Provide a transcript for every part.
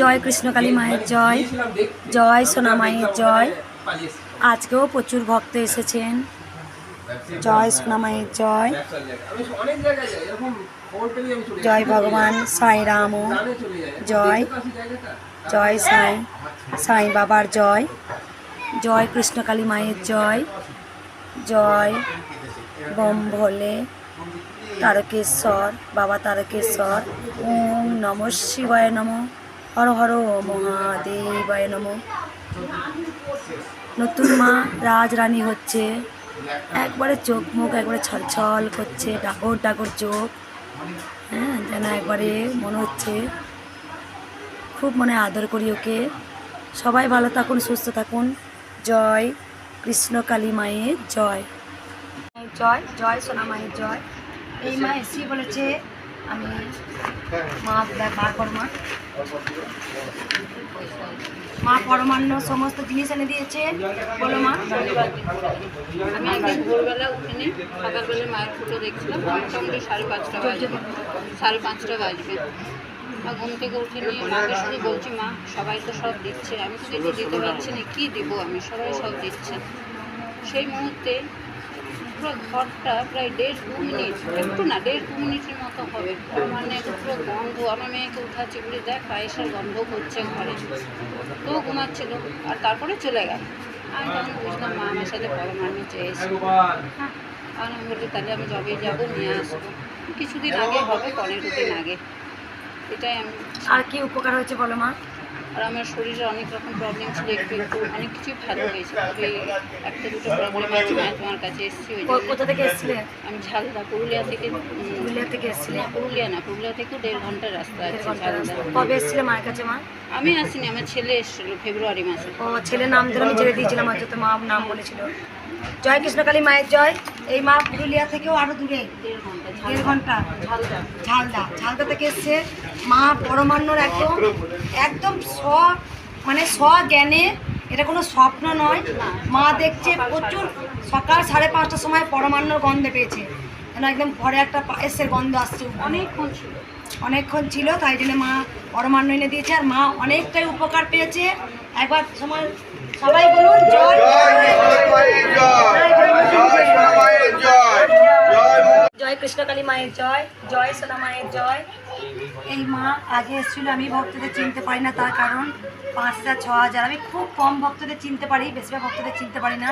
জয় কৃষ্ণকালী মায়ের জয় জয় সোনা মায়ের জয়। আজকেও প্রচুর ভক্ত এসেছেন। জয় সোনা মায়ের জয়। জয় ভগবান সাই রাম জয় জয় সাই সাই বাবার জয়। জয় কৃষ্ণকালী মায়ের জয়। জয় বম ভোলে তারকেশ্বর, বাবা তারকেশ্বর। ওম নম শিবায় নম। হর হর মহাদেবায় নম। নতুন মা রাজরানী হচ্ছে। একবারে চোখ মুখ একবারে ছলছল করছে ডাকর ডাকর চোখ। হ্যাঁ যেন একবারে মনে হচ্ছে। খুব মনে আদর করি ওকে। সবাই ভালো থাকুন, সুস্থ থাকুন। জয় কৃষ্ণ কালী মায়ের জয়। জয় জয় সোনা মায়ের জয়। এই মা এসি বলেছে আমি মা মা কর্মা মা পরমান্ন সমস্ত জিনিস এনে দিয়েছে। বলো মা। আমি একদিন ভোরবেলা উঠিনি সকালবেলা মায়ের ফটো দেখছিলাম, মোটামুটি সাড়ে পাঁচটা বাজবে, সাড়ে পাঁচটা বাজবে। মা ঘুম থেকে উঠিনি মাকে শুধু বলছি, মা, সবাই তো সব দিচ্ছে, আমি তো কিছু দিতে পারছি না, কী দিব আমি? সবাই সব দিচ্ছে। সেই মুহূর্তে পুরো ঘরটা প্রায় দেড় দু মিনিট, একটু না, দেড় দু মিনিটের মতো হবে। মানে পুরো গন্ধ, আমার মেয়েকে উঠাচ্ছি বলে দেখ, পায়েসের গন্ধ করছে ঘরে। তো ঘুমাচ্ছিল, আর তারপরে চলে গেল। আমি তখন বুঝলাম, মা, আমার সাথে পরমান্ন চেয়েছে হ্যাঁ আর আমি বলি তাহলে আমি যবে যাব, নিয়ে আসব। কিছুদিন আগে হবে, পনেরো দিন আগে। এটাই আমি আর কি উপকার হয়েছে বলো মা? আর আমার শরীরে অনেক রকম প্রবলেম ছিল একটু একটু অনেক কিছুই ভালো হয়েছে। তবে একটা দুটো প্রবলেম আছে আমি তোমার কাছে এসেছি ওই কোথা থেকে এসেছিলে? আমি ঝালদা পুরুলিয়া থেকে পুরুলিয়া থেকে এসেছিলে? না পুরুলিয়া না পুরুলিয়া থেকে দেড় ঘণ্টার রাস্তা আছে ঝালদা। কবে এসেছিলে মায়ের কাছে মা? আমি আসিনি আমার ছেলে এসেছিল ফেব্রুয়ারি মাসে। ও ছেলের নাম ধরে আমি ছেড়ে দিয়েছিলাম হয়তো তো মা নাম বলেছিল। জয় কৃষ্ণকালী মায়ের জয়। এই মা পুরুলিয়া থেকেও আরও দূরে। দেড় ঘণ্টা। ঝালদা। ঝালদা থেকে এসছে মা পরমান্নর একদম একদম স্ব মানে স্ব জ্ঞানে। এটা কোনো স্বপ্ন নয়। মা দেখছে প্রচুর। সকাল সাড়ে পাঁচটার সময় পরমান্নর গন্ধে পেয়েছে। যেন একদম ঘরে একটা পায়েসের গন্ধ আসছে অনেকক্ষণ ছিল। অনেকক্ষণ ছিল তাই জন্য মা পরমান্ন এনে দিয়েছে। আর মা অনেকটাই উপকার পেয়েছে। একবার সময় সবাই বলুন জয় জয় কৃষ্ণকালী মায়ের জয় জয় সোনা মায়ের জয়। এই মা আগে এসেছিল আমি ভক্তদের চিনতে পারি না তার কারণ পাঁচ হাজার ছ হাজার। আমি খুব কম ভক্তদের চিনতে পারি বেশিরভাগ ভক্তদের চিনতে পারি না।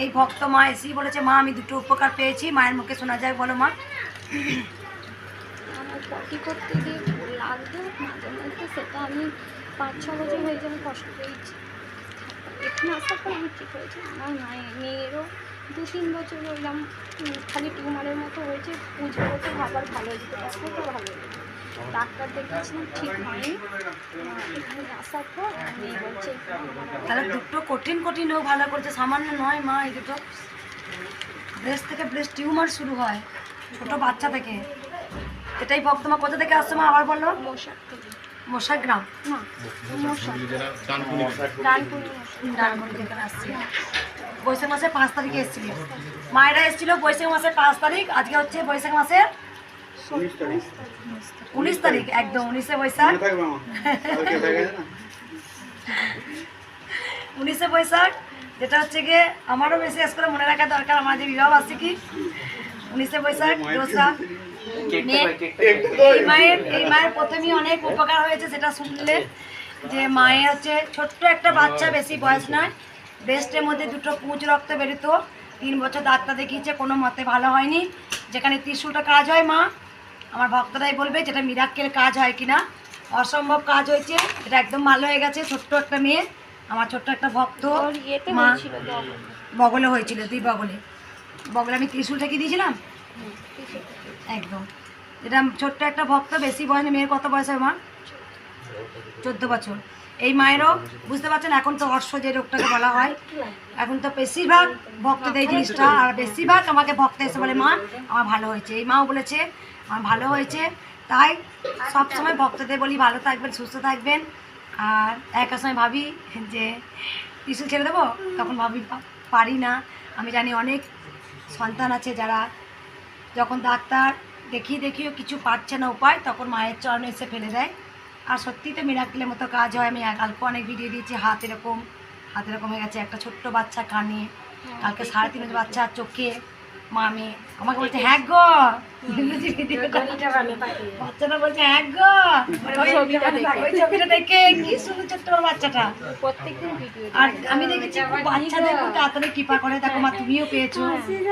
এই ভক্ত মা এসেই বলেছে মা আমি দুটো উপকার পেয়েছি মায়ের মুখে শোনা যায় বলো মা। পটি করতে গিয়ে লাগতো মাঝে মধ্যে সেটা আমি পাঁচ ছ বছর হয়ে যাবে কষ্ট পেয়েছি। এখানে আসার পর আমি ঠিক হয়েছে। আমার মায়ের মেয়েরও দু তিন বছর বললাম খালি টিউমারের মতো হয়েছে পুজো করতে আবার ভালো হয়েছে এখন তো ভালো ডাক্তার দেখিয়েছিলাম ঠিক হয়নি। এখানে আসার পর আমি বলছে তাহলে দুটো কঠিন কঠিন রোগ ভালো করছে সামান্য নয় মা এই দুটো। ব্রেস্ট থেকে ব্রেস্ট টিউমার শুরু হয় ছোট বাচ্চা থেকে। এটাই ভক্তমা কোথা থেকে আসছে মা? আবার বলল মশার থেকে। মশা গ্রাম। না বৈশাখ মাসের পাঁচ তারিখে এসেছিল। মায়েরা এসেছিল বৈশাখ মাসের পাঁচ তারিখ আজকে হচ্ছে বৈশাখ মাসের উনিশ তারিখ। একদম উনিশে বৈশাখ। উনিশে বৈশাখ যেটা হচ্ছে গিয়ে আমারও বিশেষ করে মনে রাখা দরকার আমার যে বিবাহ বার্ষিকী। উনিশে বৈশাখ দোসরা। মায়ের এই মায়ের প্রথমেই অনেক উপকার হয়েছে সেটা শুনলে যে মায়ের হচ্ছে ছোট্ট একটা বাচ্চা বেশি বয়স নয়। ব্রেস্টের মধ্যে দুটো পুঁজ রক্ত বেরোতো। তিন বছর ডাক্তার দেখিয়েছে কোনো মতে ভালো হয়নি। যেখানে ত্রিশুলটা কাজ হয় মা আমার ভক্তরাই বলবে যেটা মিরাক্কেল কাজ হয় কিনা। অসম্ভব কাজ হয়েছে এটা একদম ভালো হয়ে গেছে। ছোট্ট একটা মেয়ে আমার ছোট্ট একটা ভক্ত। মা বগলে। হয়েছিল দুই বগলে। বগলে আমি ত্রিশুল থেকে দিয়েছিলাম? একদম। এটা ছোট্ট একটা ভক্ত, বেশি বয়স মেয়ের কত বয়স হয় মা? চোদ্দ বছর। এই মায়েরও, বুঝতে পারছেন, এখন তো অর্শ যে রোগটাকে বলা হয়, এখন তো বেশিরভাগ ভক্তদের এই জিনিসটা আর বেশিরভাগ আমাকে ভক্ত এসে বলে, মা, আমার ভালো হয়েছে। এই মাও বলেছে, আমার ভালো হয়েছে। তাই সব সময় ভক্তদের বলি, ভালো থাকবেন, সুস্থ থাকবেন। আর একটা সময় ভাবি যে টিসু ছেড়ে দেবো? তখন ভাবি, পারি না। আমি জানি অনেক সন্তান আছে যারা যখন ডাক্তার দেখিয়ে দেখিও কিছু পাচ্ছে না উপায় তখন মায়ের চরণে এসে ফেলে দেয়। আর সত্যি তো মিরাক্কেলের মতো কাজ হয়। আমি কালকে অনেক ভিডিও দিয়েছি হাত এরকম হাত এরকম হয়ে গেছে একটা ছোট্ট বাচ্চা কানে কালকে সাড়ে তিন বাচ্চা চোখে। মামি আমাকে বলছে হ্যাঁ গো। বাচ্চাটা বলছে হ্যাঁ গো। ওই ছবিটা দেখে। কি সুন্দর ছোট্ট বাচ্চাটা। আর আমি দেখেছি বাচ্চাদের খুব তাড়াতাড়ি কৃপা করে। দেখো মা তুমিও পেয়েছ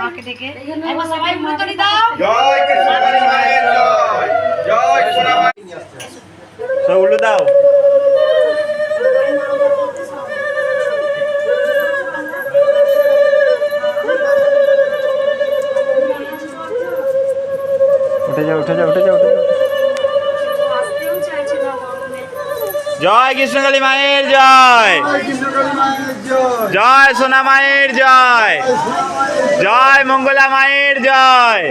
মাকে দেখে। একবার সবাই মুড়তনি দাও। সব দাও। উঠে যাও উঠে যাও উঠে জয় কৃষ্ণকালী মায়ের জয়। জয় সোনা মায়ের জয়। জয় মঙ্গলা মায়ের জয়।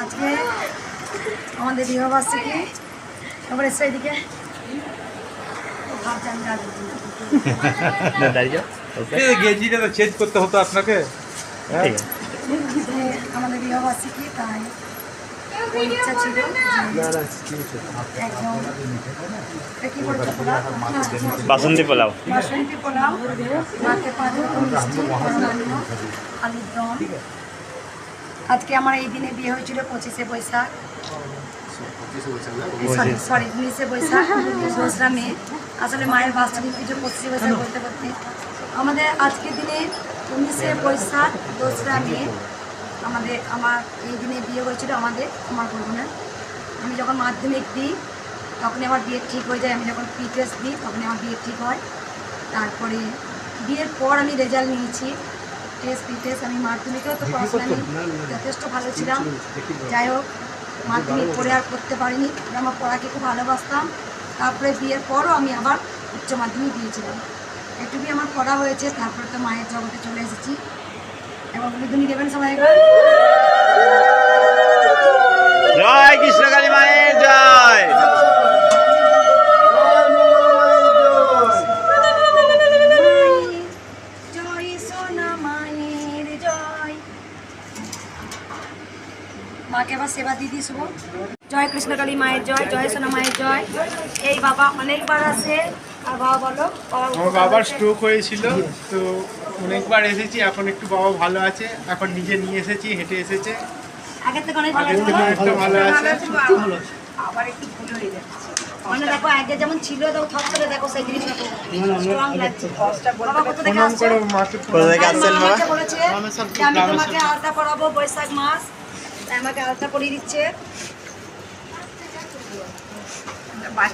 আজকে আমাদের বিবাহবার্ষিকী। সবার এসে এদিকে গেঞ্জিটা তো চেঞ্জ করতে হতো আপনাকে? আমাদের তাই ইচ্ছা ছিল? বাসন্তী পোলাও। বাসন্তী পোলাও মাকে পাঁচ মিষ্টি অন্যান্য আলুর দম আজকে আমার এই দিনে বিয়ে হয়েছিল পঁচিশে বৈশাখ। সরি সরি উনিশে বৈশাখ দোসরা মে। আসলে মায়ের বাস্তবিক কিছু পঁচিশে বৈশাখ বলতে বলতে আমাদের আজকের দিনে উনিশে বৈশাখ দোসরা মে আমাদের আমার এই দিনে বিয়ে হয়েছিল আমাদের আমার না আমি যখন মাধ্যমিক দিই তখনই আমার বিয়ে ঠিক হয়ে যায়। আমি যখন পি টেস্ট দিই তখনই আমার বিয়ে ঠিক হয়। তারপরে বিয়ের পর আমি রেজাল্ট নিয়েছি। টেস্ট পি টেস্ট আমি মাধ্যমিকেও তো পড়াশোনা আমি যথেষ্ট ভালো ছিলাম। যাই হোক মাধ্যমিক পড়ে আর করতে পারিনি। আমি আমার পড়াকে খুব ভালোবাসতাম। তারপরে বিয়ের পরও আমি আবার উচ্চ মাধ্যমিক দিয়েছিলাম। একটুকুই আমার পড়া হয়েছে তারপরে তো মায়ের জগতে চলে এসেছি। এবং উনি দেবেন সবাই জয় কৃষ্ণকালী মায়ের জয়। জয় সোনা মায়ের জয়। মাকে আবার সেবা দিয়ে শুভ। জয় কৃষ্ণকালী মায়ের জয় জয় সোনা মায়ের জয়। এই বাবা অনেকবার আসে আমার বাবার স্ট্রোক হয়েছিল তো অনেকবার এসেছি এখন একটু বাবা ভালো আছে এখন নিজে নিয়ে এসেছি হেঁটে এসেছে। আগের থেকে অনেক ভালো আছে মানে দেখো আগে যেমন ছিল তো থপ করে দেখো সেই জিনিসটা স্ট্রং লাগছে। বাবা কত দেখে প্রণাম আসছো? করো মাকে কোথা থেকে আসছেন বাবা বলেছে আমি তোমাকে আলতা পরাবো বৈশাখ মাস। তাই আমাকে আলতা পরিয়ে দিচ্ছে।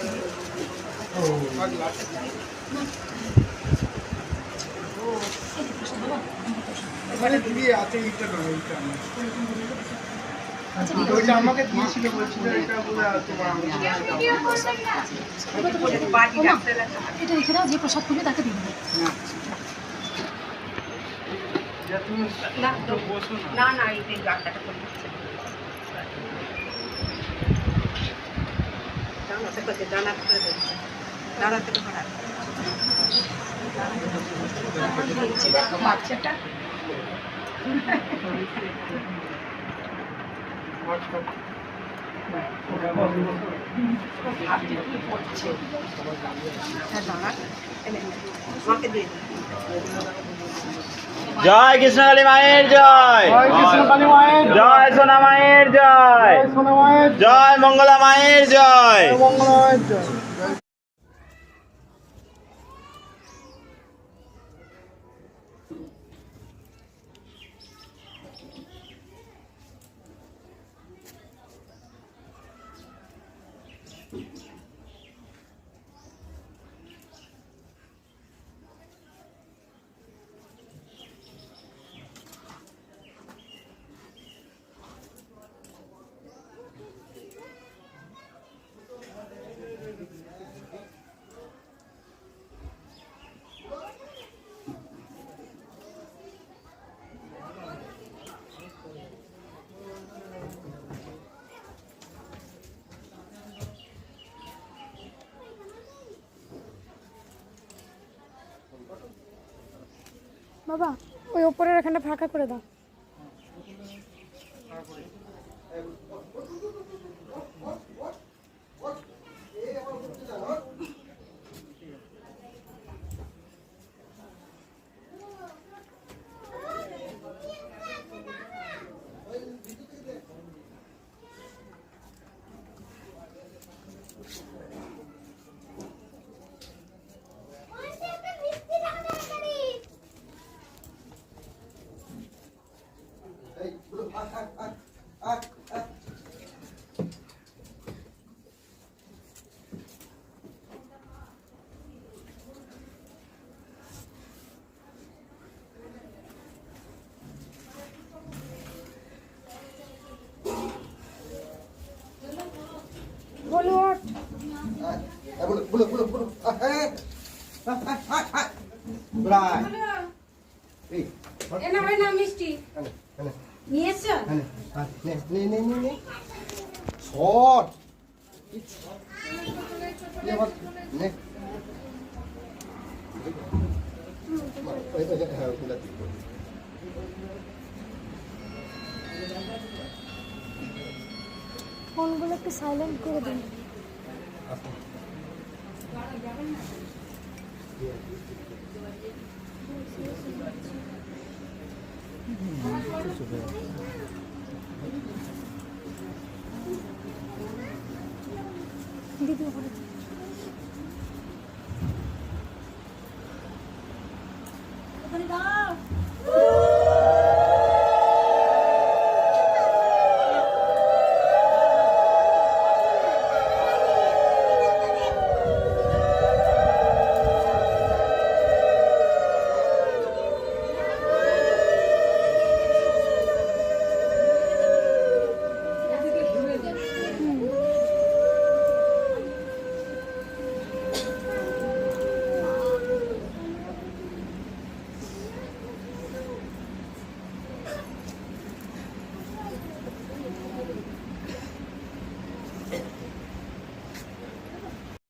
দিদি আমাকে দিয়েছিল বলছিল এটা বলে তোমার এটা রেখে দাও যে প্রসাদ করবে তাকে দিয়ে দেবো না না এই গানটাটা করে বাচ্চাটা? জয় কৃষ্ণকালী মায়ের জয়। জয় সোনা মায়ের জয়। মঙ্গলা মায়ের জয় মঙ্গলা মায়ের জয়। বাবা ওই ওপরের এখানটা ফাঁকা করে দাও। বলো ওঠ। হ্যাঁ, বলো বলো বলো বলো। হ্যাঁ এই এ নাও, এ মিষ্টি। এনে, এনে, নিয়ে এসছো এনে। আহ, নে নে নে নে নে। শট নে ওই, হ্যাঁ, একটু সাইলেন্ট করে দিন। দিদি